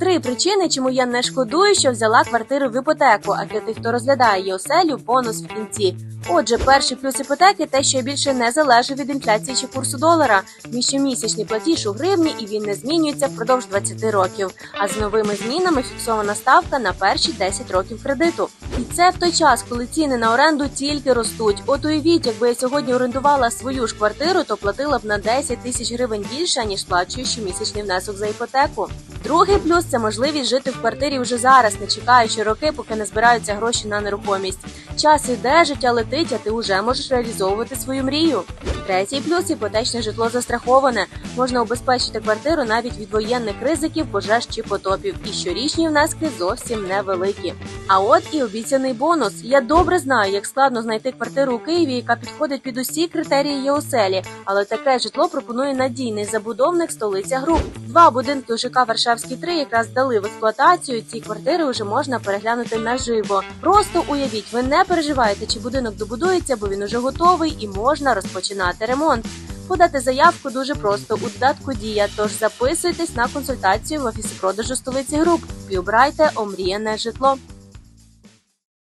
Три причини, чому я не шкодую, що взяла квартиру в іпотеку, а для тих, хто розглядає її оселю, бонус в кінці. Отже, перший плюс іпотеки те, що я більше не залежу від інфляції чи курсу долара. Мій щомісячний платіж у гривні і він не змінюється впродовж 20 років. А з новими змінами фіксована ставка на перші 10 років кредиту. І це в той час, коли ціни на оренду тільки ростуть. От уявіть, якби я сьогодні орендувала свою ж квартиру, то платила б на 10 тисяч гривень більше, ніж сплачую щомісячний внесок за іпотеку. Другий плюс це можливість жити в квартирі вже зараз, не чекаючи роки, поки не збираються гроші на нерухомість. Час іде, життя летить, а ти вже можеш реалізовувати свою мрію. Третій плюс іпотечне житло застраховане. Можна убезпечити квартиру навіть від воєнних ризиків, пожеж чи потопів. І щорічні внески зовсім невеликі. А от і обіцяний бонус. Я добре знаю, як складно знайти квартиру у Києві, яка підходить під усі критерії ЄОСЕЛі, але таке житло пропонує надійний забудовник столиця груп. Два будинки у ЖК Варшавський 3 якраз дали в експлуатацію. Ці квартири вже можна переглянути наживо. Просто уявіть, ви не переживаєте, чи будинок добудується, бо він уже готовий і можна розпочинати ремонт. Подати заявку дуже просто у додатку Дія. Тож записуйтесь на консультацію в офісі продажу столиці груп і обрайте омріяне житло.